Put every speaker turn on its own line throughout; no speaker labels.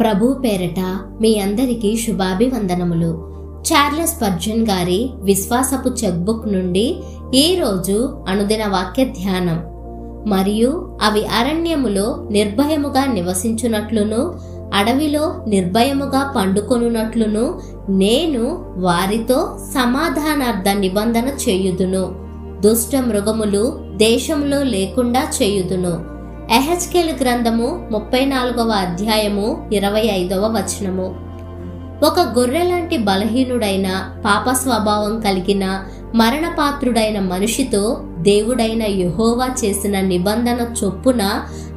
ప్రభు పేరట మీ అందరికీ శుభాభివందనములు. చార్లెస్ పర్జన్ గారి విశ్వాసపు చెక్బుక్ నుండి ఈ రోజు అనుదిన వాక్య ధ్యానం. మరియు అవి అరణ్యములో నిర్భయముగా నివసించునట్లును అడవిలో నిర్భయముగా పండుకొనున్నట్లును నేను వారితో సమాధానార్థ నిబంధన చేయుదును. దుష్ట మృగములు దేశంలో లేకుండా చేయుదును. ఎహెచ్కెల్ గ్రంథము ముప్పై నాలుగవ అధ్యాయము ఇరవై ఐదవ వచనము. ఒక గొర్రె లాంటి బలహీనుడైన పాప స్వభావం కలిగిన మరణపాత్రుడైన మనిషితో దేవుడైన యహోవా చేసిన నిబంధన చొప్పున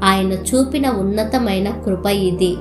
ఆయన చూపిన ఉన్నతమైన కృప ఇది.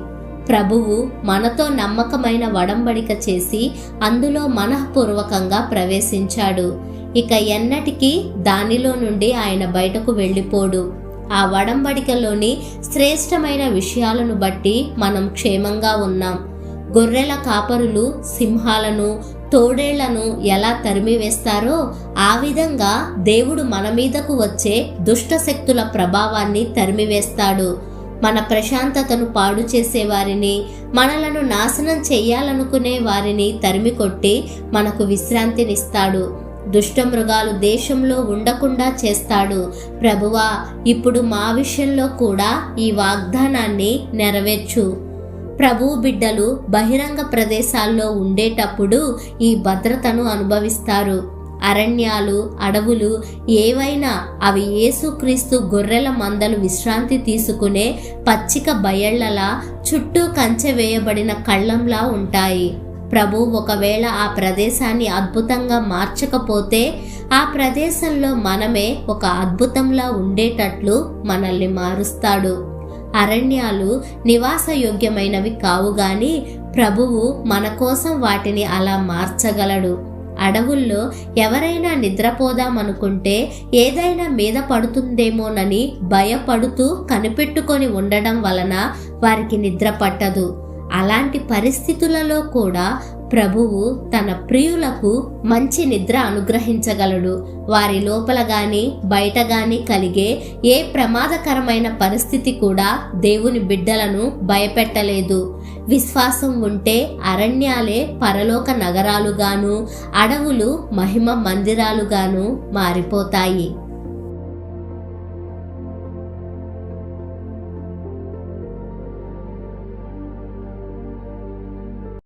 ప్రభువు మనతో నమ్మకమైన వడంబడిక చేసి అందులో మనఃపూర్వకంగా ప్రవేశించాడు. ఇక ఎన్నటికీ దానిలో నుండి ఆయన బయటకు వెళ్ళిపోడు. ఆ వడంబడికలోని శ్రేష్టమైన విషయాలను బట్టి మనం క్షేమంగా ఉన్నాం. గొర్రెల కాపరులు సింహాలను తోడేళ్ళను ఎలా తరిమివేస్తారో ఆ విధంగా దేవుడు మన మీదకు వచ్చే దుష్ట శక్తుల ప్రభావాన్ని తరిమివేస్తాడు. మన ప్రశాంతతను పాడు చేసే వారిని మనలను నాశనం చేయాలనుకునే వారిని తరిమి కొట్టి మనకు విశ్రాంతినిస్తాడు. దుష్టమృగాలు దేశంలో ఉండకుండా చేస్తాడు. ప్రభువా ఇప్పుడు మా విషయంలో కూడా ఈ వాగ్దానాన్ని నెరవేర్చు. ప్రభు బిడ్డలు బహిరంగ ప్రదేశాల్లో ఉండేటప్పుడు ఈ భద్రతను అనుభవిస్తారు. అరణ్యాలు అడవులు ఏవైనా అవి యేసుక్రీస్తు గొర్రెల మందలు విశ్రాంతి తీసుకునే పచ్చిక బయళ్ళలా చుట్టూ కంచె వేయబడిన కళ్ళంలా ఉంటాయి. ప్రభు ఒకవేళ ఆ ప్రదేశాన్ని అద్భుతంగా మార్చకపోతే ఆ ప్రదేశంలో మనమే ఒక అద్భుతంలా ఉండేటట్లు మనల్ని మారుస్తాడు. అరణ్యాలు నివాసయోగ్యమైనవి కావు గాని ప్రభువు మన కోసం వాటిని అలా మార్చగలడు. అడవుల్లో ఎవరైనా నిద్రపోదామనుకుంటే ఏదైనా మీద పడుతుందేమోనని భయపడుతూ కనిపెట్టుకొని ఉండడం వలన వారికి నిద్ర పట్టదు. అలాంటి పరిస్థితులలో కూడా ప్రభువు తన ప్రియులకు మంచి నిద్ర అనుగ్రహించగలడు. వారి లోపల గాని బయట గాని కలిగే ఏ ప్రమాదకరమైన పరిస్థితి కూడా దేవుని బిడ్డలను భయపెట్టలేదు. విశ్వాసం ఉంటే అరణ్యాలే పరలోక నగరాలుగాను అడవులు మహిమ మందిరాలుగాను మారిపోతాయి.